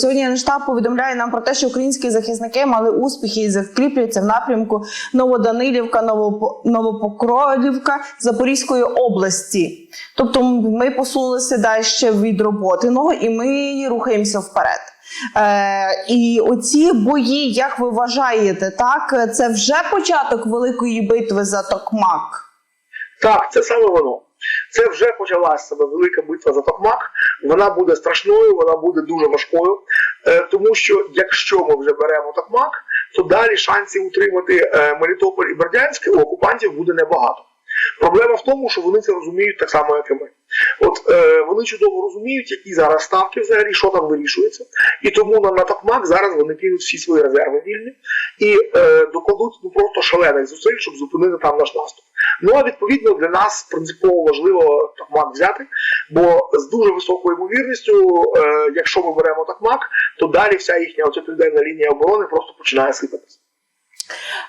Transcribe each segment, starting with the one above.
сьогодні Генштаб повідомляє нам про те, що українські захисники мали успіхи і закріплюються в напрямку Новоданилівка, Новопо- Новопокровівка Запорізької області. Тобто ми посунулися далі від роботиного і ми рухаємося вперед. Е, і оці бої, як ви вважаєте, так це вже початок великої битви за Токмак. Так, це саме воно. Це вже почалася велика битва за Токмак. Вона буде страшною, вона буде дуже важкою. Е, тому що якщо ми вже беремо Токмак, то далі шансів утримати е, Мелітополь і Бердянськ у окупантів буде небагато. Проблема в тому, що вони це розуміють так само, як і ми. От е, вони чудово розуміють, які зараз ставки взагалі, що там вирішується, і тому на, на Токмак зараз вони кинуть всі свої резерви вільні і е, докладуть ну просто шалених зусиль, щоб зупинити там наш наступ. Ну а відповідно для нас принципово важливо Токмак взяти, бо з дуже високою ймовірністю, е, якщо ми беремо Токмак, то далі вся їхня оця південна лінія оборони просто починає сипатися.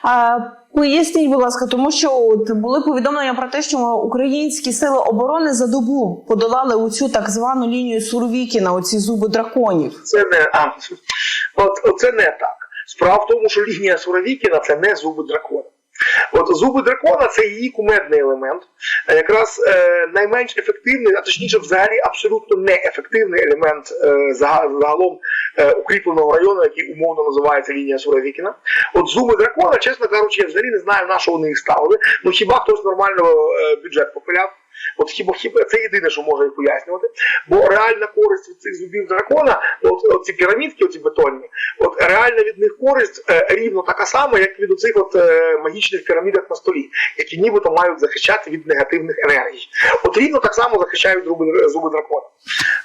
А, поясніть, будь ласка, тому що от були повідомлення про те, що українські сили оборони за добу подолали оцю так звану лінію Суровікіна, оці зуби драконів. Це не а, от це не так. Справа в тому, що лінія Суровікіна це не зуби дракона. От зуби дракона це її кумедний елемент, е, якраз е, найменш ефективний, а точніше, взагалі абсолютно неефективний елемент е, зага- загалом е, укріпленого району, який умовно називається лінія Суровікіна. От зуби дракона, чесно кажучи, я взагалі не знаю, на що вони їх ставили. Ну хіба хтось нормально е, бюджет попиляв? От хіба хіба це єдине, що може їх пояснювати. Бо реальна користь від цих зубів дракона, от, от ці пірамідки, оці бетонні, от реальна від них користь е, рівно така сама, як від оцих от е, магічних пірамідок на столі, які нібито мають захищати від негативних енергій. От рівно так само захищають зуби, зуби дракона.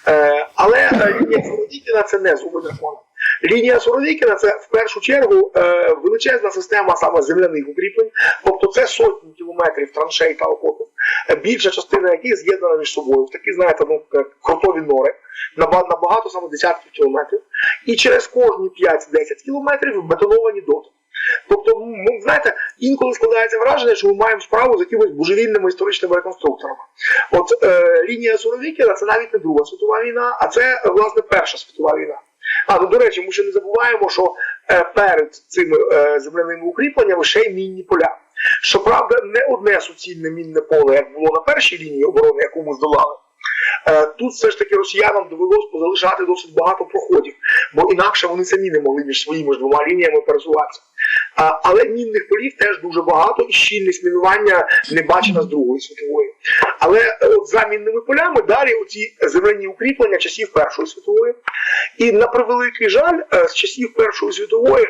Е, але е, лінія Суровікіна це не зуби дракона. Лінія Суровікіна це в першу чергу е, величезна система саме земляних укріплень, тобто це сотні кілометрів траншей та окопів, більша частина яких з'єднана між собою, в такі, знаєте, ну крутові нори, наба- набагато саме десятків кілометрів, і через кожні 5-10 кілометрів бетоновані доти. Тобто, ну, знаєте, інколи складається враження, що ми маємо справу з якимись божевільними історичними реконструкторами. От е, лінія Суровікіна це навіть не Друга світова війна, а це власне Перша світова війна. А ну до речі, ми ще не забуваємо, що е, перед цими е, земляними укріпленнями ще й мінні поля. Щоправда, не одне суцільне мінне поле, як було на першій лінії оборони, яку ми здолали. Е, Тут все ж таки росіянам довелось позалишати досить багато проходів, бо інакше вони самі не могли між своїми ж двома лініями пересуватися. Але мінних полів теж дуже багато, і щільність мінування не бачена з Другої світової. Але е, от за мінними полями далі оці земляні укріплення часів Першої світової. І на превеликий жаль, е, з часів Першої світової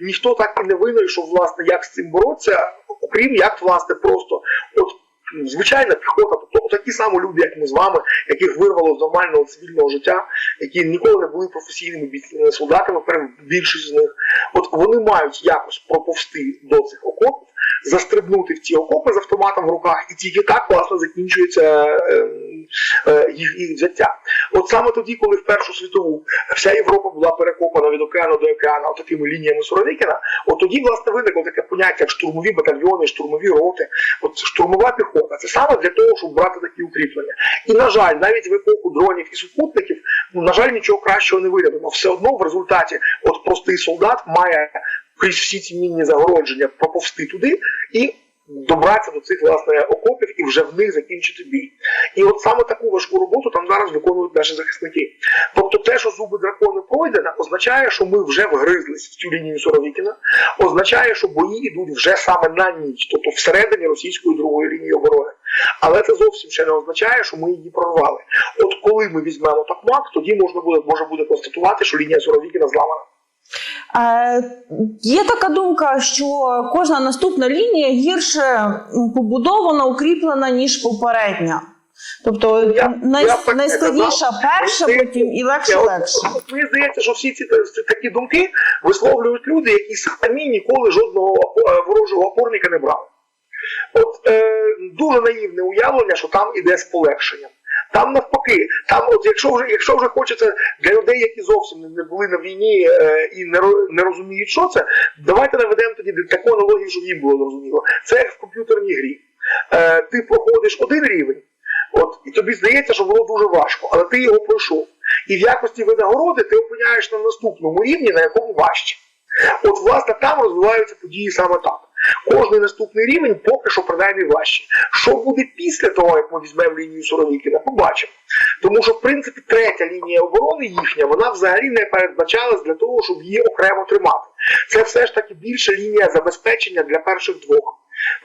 ніхто так і не винайшов, власне, як з цим боротися, окрім як власне просто от. Звичайна піхота, тобто такі самі люди, як ми з вами, яких вирвало з нормального цивільного життя, які ніколи не були професійними солдатами, пере- більшість з них. От вони мають якось проповсти до цих окопів, застрибнути в ці окопи з автоматом в руках, і тільки так власне закінчується е, е, їх, їх взяття. От саме тоді, коли в Першу світову вся Європа була перекопана від океану до океану от такими лініями Суровікіна, от тоді власне виникло таке поняття як штурмові батальйони, штурмові роти. От штурмова піхота. Це саме для того, щоб брати такі укріплення. І на жаль, навіть в епоху дронів і супутників, ну на жаль, нічого кращого не виявлено. Все одно в результаті, от простий солдат має крізь всі ці мінні загородження проповсти туди і добратися до цих власне окопів і вже в них закінчити бій. І от саме таку важку роботу там зараз виконують наші захисники. Тобто те, що зуби дракони пройдено, означає, що ми вже вгризлись в цю лінію Суровікіна, означає, що бої йдуть вже саме на ніч, тобто всередині російської другої лінії оборони. Але це зовсім ще не означає, що ми її прорвали. От коли ми візьмемо Токмак, тоді можна буде може буде констатувати, що лінія Суровікіна зламана. Е, є така думка, що кожна наступна лінія гірше побудована, укріплена, ніж попередня. Тобто Я- най- я найскладніша перша, Мені потім і легше Я легше. Мені здається, що всі ці ці такі думки висловлюють люди, які самі ніколи жодного е, ворожого опорника не брали. От е, дуже наївне уявлення, що там іде з полегшенням. Там навпаки, там, от якщо вже якщо вже хочеться для людей, які зовсім не- були на війні е, і не, не розуміють, що це, давайте наведемо тоді таку аналогію, щоб їм було зрозуміло. Це як в комп'ютерній грі. Е, ти проходиш один рівень, от, і тобі здається, що було дуже важко, але ти його пройшов. І в якості винагороди ти опиняєш на наступному рівні, на якому важче. От, власне, там розвиваються події саме так. Кожний наступний рівень поки що принаймні важче. Що буде після того, як ми візьмемо лінію Суровікіна, побачимо. Тому що, в принципі, третя лінія оборони їхня, вона взагалі не передбачалась для того, щоб її окремо тримати. Це все ж таки більша лінія забезпечення для перших двох.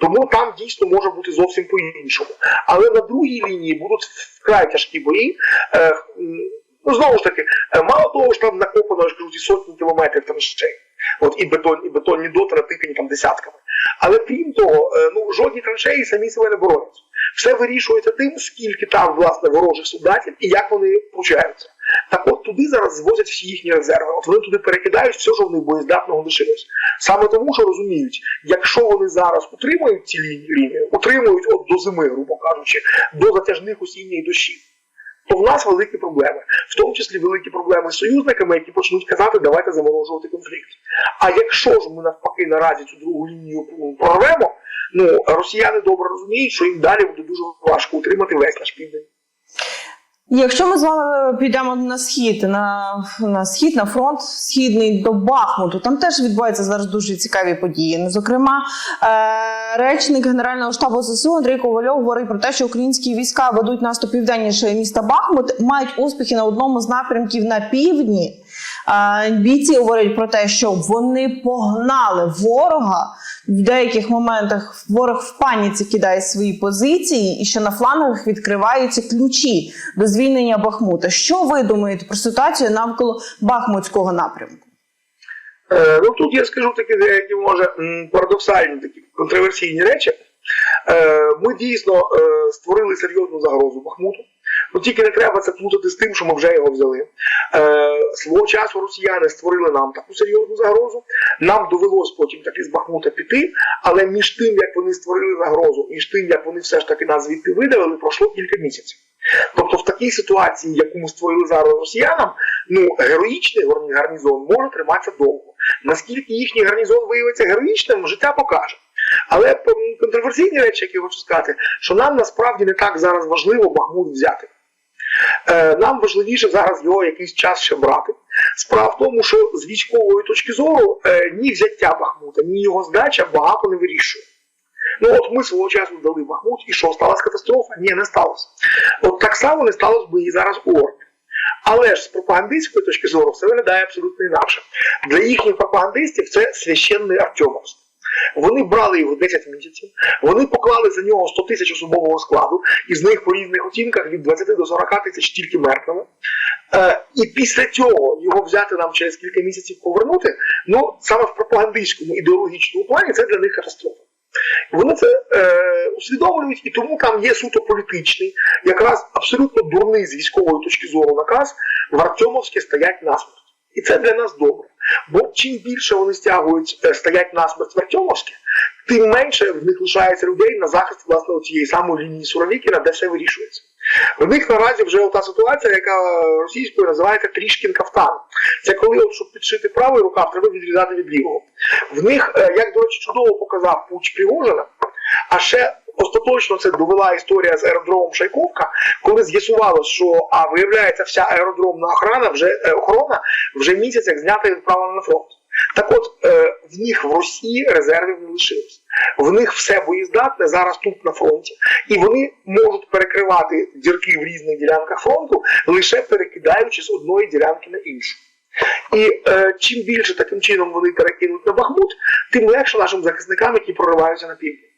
Тому там дійсно може бути зовсім по-іншому. Але на другій лінії будуть вкрай тяжкі бої. Е, ну, знову ж таки, е, мало того, що там накопано, я ж кажу, сотні кілометрів траншей. От і бетон, і бетонні доти натикані там десятками. Але крім того, е, ну жодні траншеї самі себе не боронять. Все вирішується тим, скільки там власне ворожих солдатів і як вони получаються. Так от туди зараз звозять всі їхні резерви. От вони туди перекидають все, що в них боєздатного лишилось. Саме тому, що розуміють, якщо вони зараз утримують ці лінії, лінії утримують от до зими, грубо кажучи, до затяжних осінніх дощів, то в нас великі проблеми, в тому числі великі проблеми з союзниками, які почнуть казати, давайте заморожувати конфлікт. А якщо ж ми навпаки наразі цю другу лінію прорвемо, ну росіяни добре розуміють, що їм далі буде дуже важко утримати весь наш південь. Якщо ми з вами підемо на схід, на, на схід, на фронт східний до Бахмуту, там теж відбуваються зараз дуже цікаві події. Ну, Зокрема, е, речник Генерального штабу ЗСУ Андрій Ковальов говорить про те, що українські війська ведуть наступ південніше міста Бахмут, мають успіхи на одному з напрямків на півдні. Бійці говорять про те, що вони погнали ворога. В деяких моментах ворог в паніці кидає свої позиції, і що на флангах відкриваються ключі до звільнення Бахмута. Що ви думаєте про ситуацію навколо Бахмутського напрямку? Е, ну тут я скажу такі деякі, може, парадоксальні такі контроверсійні речі. Е, ми дійсно е, створили серйозну загрозу Бахмуту. Ну тільки не треба це плутати з тим, що ми вже його взяли. Е, свого часу росіяни створили нам таку серйозну загрозу. Нам довелось потім таки з Бахмута піти, але між тим, як вони створили загрозу, між тим, як вони все ж таки нас звідти видавили, пройшло кілька місяців. Тобто, в такій ситуації, яку ми створили зараз росіянам, ну героїчний гарнізон може триматися довго. Наскільки їхній гарнізон виявиться героїчним, життя покаже. Але контроверсійні речі, які я хочу сказати, що нам насправді не так зараз важливо Бахмут взяти. Е, нам важливіше зараз його якийсь час ще брати. Справа в тому, що з військової точки зору е, ні взяття Бахмута, ні його здача багато не вирішує. Ну от ми свого часу здали Бахмут, і що сталася катастрофа? Ні, не сталося. Так само не сталося би і зараз у Орбі. Але ж з пропагандистської точки зору все виглядає абсолютно інакше. Для їхніх пропагандистів це священний Артемовськ. Вони брали його 10 місяців, вони поклали за нього 100 тисяч особового складу, із них по різних оцінках від 20 до 40 тисяч тільки мертвими. Е, і після цього його взяти нам через кілька місяців повернути, ну саме в пропагандистському ідеологічному плані це для них катастрофа. Вони це е, усвідомлюють, і тому там є суто політичний, якраз абсолютно дурний з військової точки зору наказ в Артемовське стоять насмерть. І це для нас добре. Бо чим більше вони стягують, е, стоять насмерть в Артемовське, тим менше в них лишається людей на захист власне цієї самої лінії Суровікіна, де все вирішується. В них наразі вже ота ситуація, яка російською називається трішкін кафтан. Це коли, от, щоб підшити правий рукав, треба відрізати від лівого. В них, е, як до речі, чудово показав пуч Пригожина, а ще остаточно це довела історія з аеродромом Шайковка, коли з'ясувалось, що а виявляється, вся аеродромна охорона вже е, охорона вже місяць як знята і відправлена на фронт. Так от е, в них в Росії резервів не лишилось. В них все боєздатне зараз тут на фронті, і вони можуть перекривати дірки в різних ділянках фронту, лише перекидаючи з одної ділянки на іншу. І е, чим більше таким чином вони перекинуть на Бахмут, тим легше нашим захисникам, які прориваються на південь.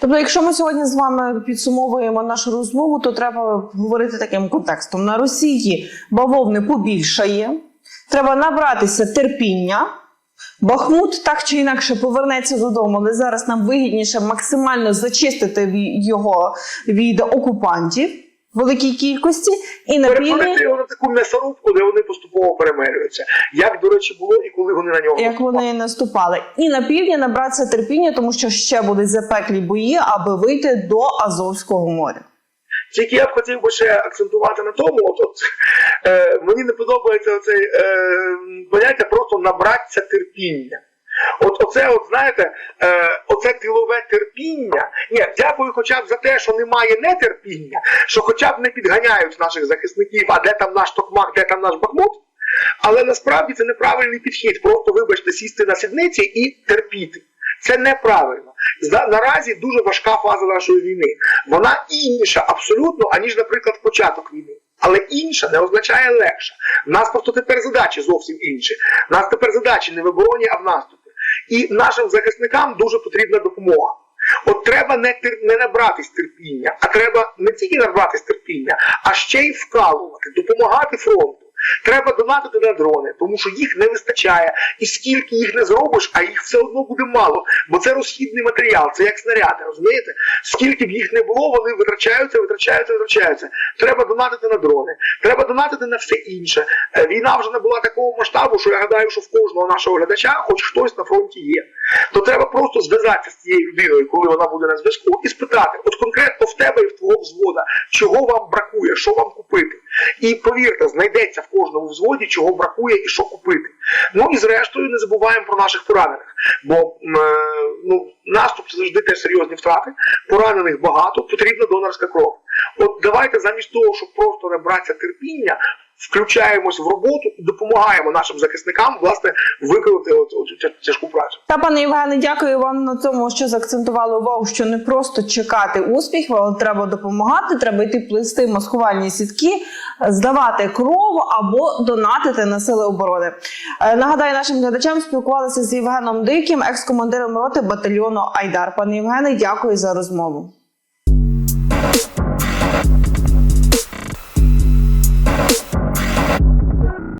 Тобто, якщо ми сьогодні з вами підсумовуємо нашу розмову, то треба говорити таким контекстом: на Росії бавовни побільшає, треба набратися терпіння. Бахмут так чи інакше повернеться додому, але зараз нам вигідніше максимально зачистити його від окупантів в великій кількості і на Перетворити його на таку м'ясорубку, де вони поступово перемелюються. Як, до речі, було і коли вони на нього як наступали. вони наступали, і на півдні набратися терпіння, тому що ще будуть запеклі бої, аби вийти до Азовського моря. Тільки я б хотів би ще акцентувати на тому, от, от е, мені не подобається це е, поняття просто набратися терпіння. От оце, от знаєте, е, оце тилове терпіння. Ні, дякую, хоча б за те, що немає нетерпіння, що хоча б не підганяють наших захисників, а де там наш токмак, де там наш бахмут. Але насправді це неправильний підхід. Просто вибачте, сісти на сідниці і терпіти. Це неправильно. Наразі дуже важка фаза нашої війни. Вона інша абсолютно, аніж, наприклад, початок війни. Але інша не означає легша. У нас просто тепер задачі зовсім інші. У нас тепер задачі не в обороні, а в наступі. І нашим захисникам дуже потрібна допомога. От треба не, тер... не набратись терпіння, а треба не тільки набратись терпіння, а ще й вкалувати, допомагати фронту. Треба донатити на дрони, тому що їх не вистачає. І скільки їх не зробиш, а їх все одно буде мало. Бо це розхідний матеріал, це як снаряди, розумієте? Скільки б їх не було, вони витрачаються, витрачаються, витрачаються. Треба донатити на дрони, треба донатити на все інше. Е, Війна вже не була такого масштабу, що я гадаю, що в кожного нашого глядача хоч хтось на фронті є. То треба просто зв'язатися з цією людиною, коли вона буде на зв'язку, і спитати, от конкретно в тебе і в твого взвода, чого вам бракує, що вам купити. І повірте, знайдеться в кожному взводі, чого бракує і що купити. Ну і зрештою не забуваємо про наших поранених. Бо е, ну, наступ це завжди теж серйозні втрати. Поранених багато, потрібна донорська кров. От давайте замість того, щоб просто набратися терпіння, включаємось в роботу і допомагаємо нашим захисникам власне виконати от, от, тяжку працю. Та пане Євгене, дякую вам на цьому, що заакцентували увагу, що не просто чекати успіхів, але треба допомагати, треба йти плести маскувальні сітки, здавати кров або донатити на сили оборони. Е, Нагадаю, нашим глядачам спілкувалися з Євгеном Диким, екс-командиром роти батальйону Айдар. Пане Євгене, дякую за розмову.